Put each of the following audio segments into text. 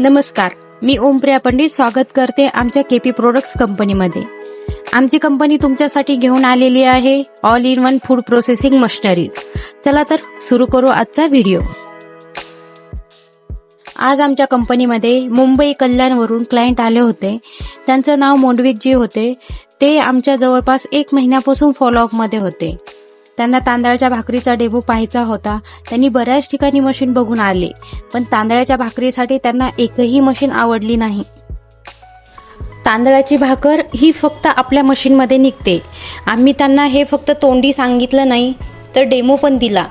नमस्कार मी ओमप्रिया पंडित स्वागत करते आमच्या केपी प्रोडक्ट्स कंपनीमध्ये. आमची कंपनी तुमच्यासाठी घेऊन आलेली आहे all in one food processing machineries चला तर सुरू करू आजचा व्हिडिओ आज आमच्या कंपनीमध्ये मुंबई कल्याणवरून क्लायंट आले होते. त्यांचं नाव मोंडविकजी होते. ते आमच्या जवळपास एक महिन्यापासून फॉलोअपमध्ये होते. त्यांना तांदळाच्या भाकरीचा डेमो पाहायचा होता. त्यांनी बऱ्याच ठिकाणी मशीन बघून आले. पण तांदळाच्या भाकरीसाठी त्यांना एकही मशीन आवडली नाही. तांदळाची भाकर ही फक्त आपल्या मशीनमध्ये निघते. आम्ही त्यांना हे फक्त तोंडी सांगितलं नाही तर डेमो पण दिला.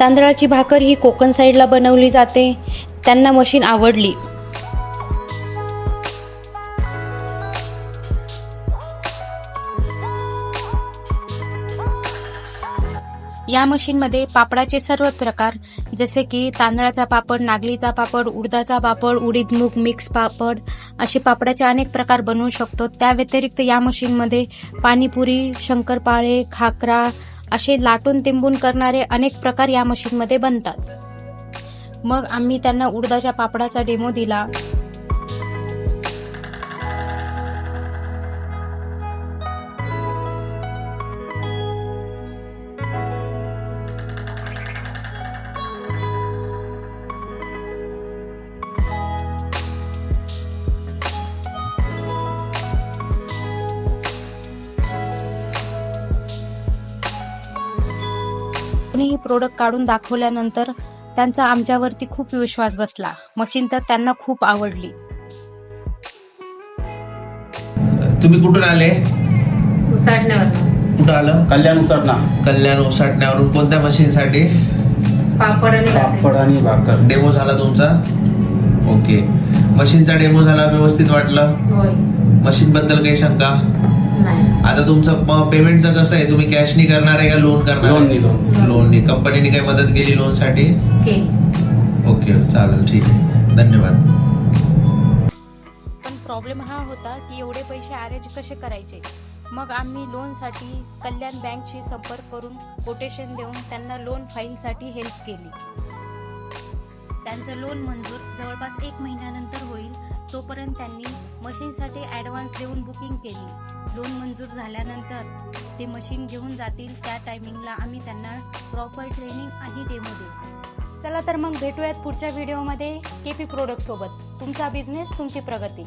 तांदळाची भाकर ही कोकण साईडला बनवली जाते. त्यांना मशीन आवडली. या मशीनमध्ये पापडाचे सर्व प्रकार जसे की तांदळाचा पापड नागलीचा पापड उडदाचा पापड उडीद मूग मिक्स पापड असे पापडाचे अनेक प्रकार बनवू शकतो. त्या व्यतिरिक्त या मशीनमध्ये पाणीपुरी शंकरपाळे खाकरा असे लाटून तिंबून करणारे अनेक प्रकार या मशीनमध्ये बनतात. मग आम्ही त्यांना उडदाच्या पापडाचा डेमो दिला. कुणीही प्रोडक्ट काढून दाखवल्यानंतर त्यांचा आमच्यावरती खूप विश्वास बसला. मशीन तर त्यांना खूप आवडली. तुम्ही कुठून आले? उसाडण्यावर कुठं आलं? कल्याण उसाटणा कल्याण ओसाटण्यावरून कोणत्या मशीनसाठी? पापड आणि पापड भाकरी. आणि भाकर. डेमो झाला तुमचा? ओके मशीनचा डेमो झाला व्यवस्थित वाटलं? होय. मशीन बद्दल काही शंका? आता तुमचं पेमेंटचं कसं आहे? तुम्ही कॅशनी करणार आहे का लोन करणार लोननी लोन लोननी कंपनीने काही मदत केली लोनसाठी ओके चालेल ठीक आहे. धन्यवाद. पण प्रॉब्लेम हा होता की एवढे पैसे अरेंज कसे करायचे? मग आम्ही लोनसाठी कल्याण बँकशी संपर्क करून कोटेशन देऊन त्यांना लोन फाईलसाठी हेल्प केली. त्यांचं लोन मंजूर जवळपास एक महिन्यानंतर होईल. तोपर्यंत त्यांनी मशीनसाठी ॲडव्हान्स देऊन बुकिंग केली. लोन मंजूर झाल्यानंतर ते मशीन घेऊन जातील. त्या टायमिंगला आम्ही त्यांना प्रॉपर ट्रेनिंग आणि डेमो देऊ. चला तर मग भेटूयात पुढच्या व्हिडिओमध्ये केपी पी प्रोडक्टसोबत तुमचा बिझनेस तुमची प्रगती.